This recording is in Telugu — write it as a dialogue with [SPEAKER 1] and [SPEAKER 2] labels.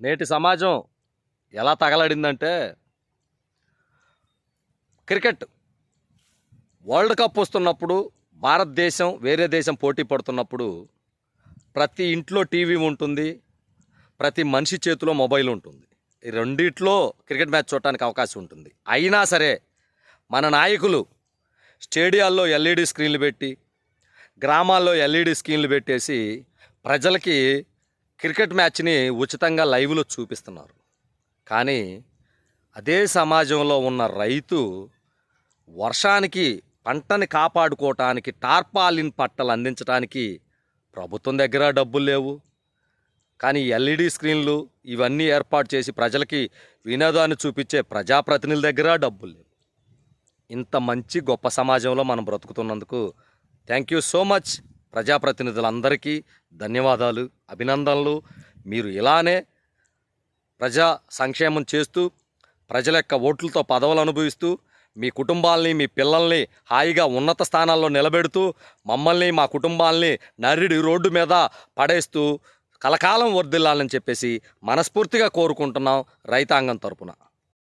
[SPEAKER 1] నేటి సమాజం ఎలా తగలడిందంటే క్రికెట్. వరల్డ్ కప్ వస్తున్నప్పుడు భారతదేశం వేరే దేశం పోటీ పడుతున్నప్పుడు ప్రతి ఇంట్లో టీవీ ఉంటుంది ప్రతి మనిషి చేతిలో మొబైల్ ఉంటుంది. ఈ రెండిట్లో క్రికెట్ మ్యాచ్ చూడటానికి అవకాశం ఉంటుంది. అయినా సరే మన నాయకులు స్టేడియాల్లో ఎల్ఈడి స్క్రీన్లు పెట్టి గ్రామాల్లో ఎల్ఈడి స్క్రీన్లు పెట్టేసి ప్రజలకి క్రికెట్ మ్యాచ్ని ఉచితంగా లైవ్లో చూపిస్తున్నారు. కానీ అదే సమాజంలో ఉన్న రైతు వర్షానికి పంటని కాపాడుకోవటానికి టార్పాలిన్ పట్టలు అందించడానికి ప్రభుత్వం దగ్గర డబ్బులు లేవు. కానీ ఎల్ఈడి స్క్రీన్లు ఇవన్నీ ఏర్పాటు చేసి ప్రజలకి వినోదాన్ని చూపించే ప్రజాప్రతినిధుల దగ్గర డబ్బులు లేవు. ఇంత మంచి గొప్ప సమాజంలో మనం బ్రతుకుతున్నందుకు థ్యాంక్ యూ సో మచ్. ప్రజాప్రతినిధులందరికీ ధన్యవాదాలు అభినందనలు. మీరు ఇలానే ప్రజా సంక్షేమం చేస్తూ ప్రజల యొక్క ఓట్లతో పదవులు అనుభవిస్తూ మీ కుటుంబాల్ని మీ పిల్లల్ని హాయిగా ఉన్నత స్థానాల్లో నిలబెడుతూ మమ్మల్ని మా కుటుంబాల్ని నర్రిడి రోడ్డు మీద పడేస్తూ కలకాలం వర్దిల్లాలని చెప్పేసి మనస్ఫూర్తిగా కోరుకుంటున్నాం రైతాంగం తరపున.